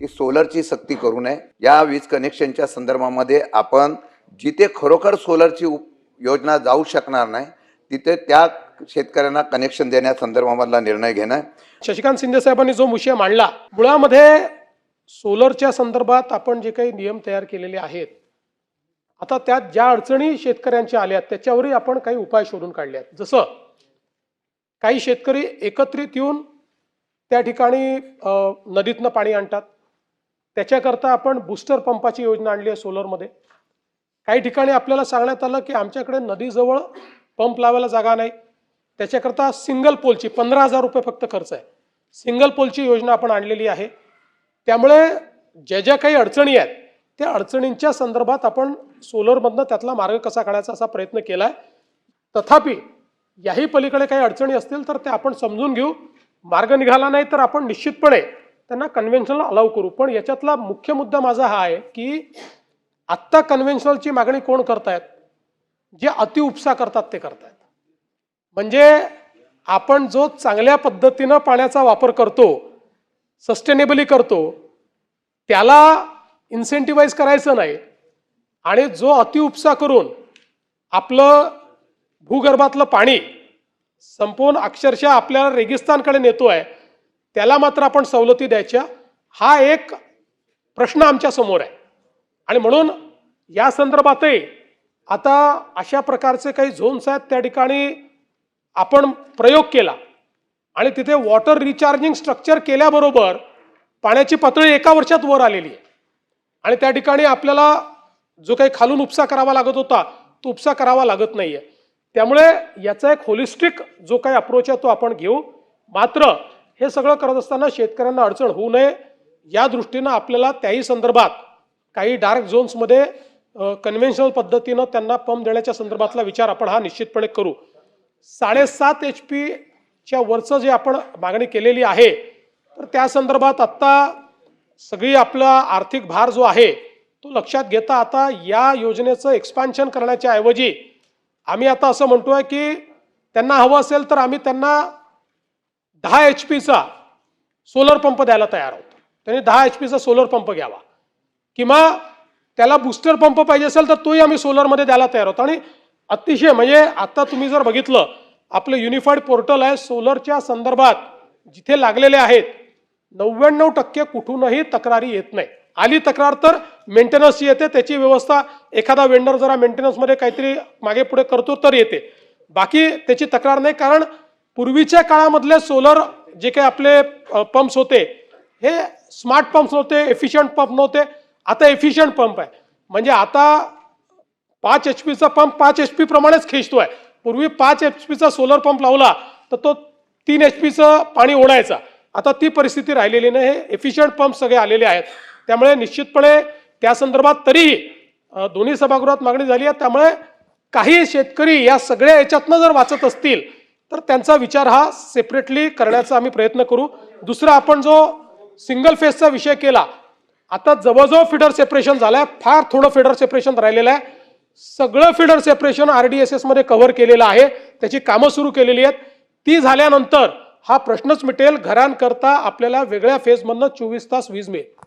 की सोलरची सक्ती करू नये. या वीज कनेक्शनच्या संदर्भामध्ये आपण जिथे खरोखर सोलरची उप- योजना जाऊ शकणार नाही तिथे त्या शेतकऱ्यांना कनेक्शन देण्यासंदर्भामधला निर्णय घेणं. आहे. शशिकांत शिंदे साहेबांनी जो विषय मांडला मुळामध्ये सोलरच्या संदर्भात आपण जे काही नियम तयार केलेले आहेत आता त्यात ज्या अडचणी शेतकऱ्यांच्या आल्यात त्याच्यावरही आपण काही उपाय शोधून काढले आहेत जसं काही शेतकरी एकत्रित येऊन त्या ठिकाणी नदीतनं पाणी आणतात. त्याच्याकरता आपण बूस्टर पंपाची योजना आणली आहे सोलरमध्ये काही ठिकाणी आपल्याला सांगण्यात आलं की आमच्याकडे नदीजवळ पंप लावायला जागा नाही. त्याच्याकरता सिंगल पोलची पंधरा हजार रुपये फक्त खर्च आहे. सिंगल पोलची योजना आपण आणलेली आहे. त्यामुळे ज्या ज्या काही अडचणी आहेत त्या अडचणींच्या संदर्भात आपण सोलरमधनं त्यातला मार्ग कसा काढायचा असा प्रयत्न केला आहे तथापि याही पलीकडे काही अडचणी असतील तर ते आपण समजून घेऊ. मार्ग निघाला नाही तर आपण निश्चितपणे त्यांना कन्व्हेन्शनल अलाव करू. पण याच्यातला मुख्य मुद्दा माझा हा आहे की आत्ता कन्व्हेन्शनलची मागणी कोण करतायत? जे अतिउपसा करतात ते करतायत. म्हणजे आपण जो चांगल्या पद्धतीनं पाण्याचा वापर करतो सस्टेनेबली करतो त्याला इन्सेंटिवाईज करायचं नाही. आणि जो अतिउपसा करून आपलं भूगर्भातलं पाणी संपवून अक्षरशः आपल्याला रेगिस्तानकडे नेतो आहे त्याला मात्र आपण सवलती द्यायच्या. हा एक प्रश्न आमच्यासमोर आहे. आणि म्हणून या संदर्भातही आता अशा प्रकारचे काही झोन्स आहेत त्या ठिकाणी आपण प्रयोग केला. आणि तिथे वॉटर रिचार्जिंग स्ट्रक्चर केल्याबरोबर पाण्याची पातळी एका वर्षात वर आलेली आहे. आणि त्या ठिकाणी आपल्याला जो काही खालून उपसा करावा लागत होता तो उपसा करावा लागत नाही आहे त्यामुळे याचा एक होलिस्टिक जो काही अप्रोच आहे तो आपण घेऊ. मात्र हे सगळं करत असताना शेतकऱ्यांना अडचण होऊ नये. या दृष्टीनं आपल्याला त्याही संदर्भात काही डार्क झोन्समध्ये कन्व्हेन्शनल पद्धतीनं त्यांना पंप देण्याच्या संदर्भातला विचार आपण हा निश्चितपणे करू. साडेसात एच पीच्या वरचं जे आपण मागणी केलेली आहे तर त्या संदर्भात आत्ता सगळी आपला आर्थिक भार जो आहे तो लक्षात घेता आता या योजनेचं एक्सपान्शन करण्याच्या ऐवजी आम्ही आता असं म्हणतोय की त्यांना हवं असेल तर आम्ही त्यांना दहा एच पीचा सोलर पंप द्यायला तयार होतो. त्यांनी दहा एच पीचा सोलर पंप घ्यावा. किंवा त्याला बुस्टर पंप पाहिजे असेल तर तोही आम्ही सोलरमध्ये द्यायला तयार होतो. आणि अतिशय म्हणजे आता तुम्ही जर बघितलं आपलं युनिफाईड पोर्टल आहे. सोलरच्या संदर्भात जिथे लागलेले आहेत नव्याण्णव टक्के कुठूनही तक्रारी येत नाही. आली तक्रार तर मेंटेनन्सची येते. त्याची व्यवस्था एखादा वेंडर जरा मेंटेनन्समध्ये काहीतरी मागे पुढे करतो तर येते. बाकी त्याची तक्रार नाही. कारण पूर्वीच्या काळामधले सोलर जे काही आपले पंप्स होते हे स्मार्ट पंप्स नव्हते एफिशियंट पंप नव्हते. आता एफिशियंट पंप आहे. म्हणजे आता पाच एच पीचा पंप पाच एच पी प्रमाणेच खेचतोय. पूर्वी पाच एच पीचा सोलर पंप लावला तर तो तीन एच पीचं पाणी ओढायचा. आता ती परिस्थिती राहिलेली नाही. हे एफिशियंट पंप सगळे आलेले आहेत. त्यामुळे निश्चितपणे त्या संदर्भात तरीही दोन्ही सभागृहात मागणी झाली आहे. त्यामुळे काही शेतकरी या सगळ्या याच्यातनं जर वाचत असतील तर त्यांचा विचार हा सेपरेटली करण्याचा आम्ही प्रयत्न करू. दुसरा आपण जो सिंगल फेजचा विषय केला आता जवळजवळ फिडर सेपरेशन झालंय फार थोडं फिडर सेपरेशन राहिलेलं आहे. सगळं feeder separation R D S एसमध्ये कव्हर केलेलं आहे. त्याची कामं सुरू केलेली आहेत. ती झाल्यानंतर हा प्रश्नच मिटेल. घरांकरता आपल्याला वेगळ्या फेजमधनं चोवीस तास वीज मिळेल.